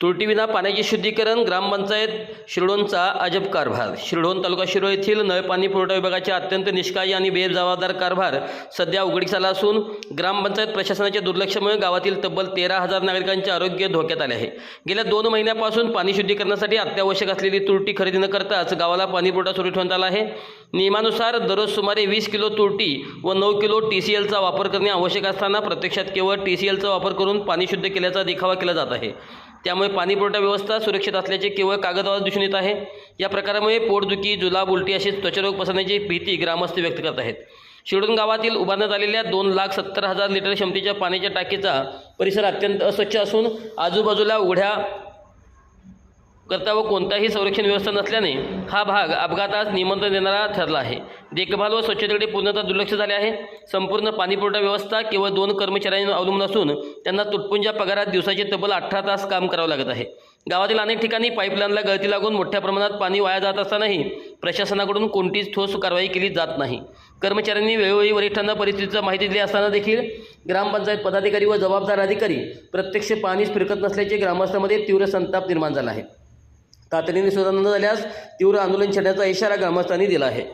त्रुटीविना पाण्याचे शुद्धीकरण ग्रामपंचायत शिरडोनचा अजब कारभार. शिरडोन तालुका शिरो येथील नळपाणी पुरवठा विभागाचे अत्यंत निष्काळी आणि बेजबाबदार कारभार सध्या उघडकीस आला असून ग्रामपंचायत प्रशासनाच्या दुर्लक्षामुळे गावातील तब्बल तेरा हजार नागरिकांचे आरोग्य धोक्यात आले आहे. गेल्या दोन महिन्यापासून पाणी शुद्धीकरणासाठी अत्यावश्यक असलेली तुरटी खरेदी न करताच गावाला पाणी पुरवठा सुरू ठेवण्यात आला आहे. नियमानुसार दररोज सुमारे वीस किलो तुरटी व नऊ किलो टी सी एलचा वापर करणे आवश्यक असताना प्रत्यक्षात केवळ टी सी एलचा वापर करून पाणी शुद्ध केल्याचा देखावा केला जात आहे. त्यामुळे पाणी पुरवठा व्यवस्था सुरक्षित असल्याचे केवळ कागदावर दिसून येत आहे. या प्रकारामुळे पोटदुखी जुलाब उलटी असे त्वचारोग पसरण्याची भीती ग्रामस्थ व्यक्त करत आहेत. शिरडून गावातील उभारण्यात आलेल्या दोन लाख सत्तर हजार लिटर क्षमतेच्या पाण्याच्या टाकीचा परिसर अत्यंत अस्वच्छ असून आजूबाजूला उघड्या करता व कोणताही संरक्षण व्यवस्था नसल्याने हा भाग अपघातास निमंत्रण देणारा ठरला आहे. देखभाल व स्वच्छतेकडे पूर्णतः दुर्लक्ष झाले आहे. संपूर्ण पाणीपुरवठा व्यवस्था केवळ दोन कर्मचाऱ्यांवर अवलंबून असून त्यांना तुटपुंजा पगारात दिवसाचे तब्बल अठरा तास काम करावं लागत आहे. गावातील अनेक ठिकाणी पाईपलाईनला गळती लागून मोठ्या प्रमाणात पाणी वाया जात असतानाही प्रशासनाकडून कोणतीच ठोस कारवाई केली जात नाही. कर्मचाऱ्यांनी वेळोवेळी वरिष्ठांना परिस्थितीचं माहिती दिली असताना देखील ग्रामपंचायत पदाधिकारी व जबाबदार अधिकारी प्रत्यक्ष पाणीच फिरकत नसल्याचे ग्रामस्थांमध्ये तीव्र संताप निर्माण झाला आहे. तातडीने सुधारणा न झाल्यास तीव्र आंदोलन छेडण्याचा इशारा ग्रामस्थांनी दिला आहे.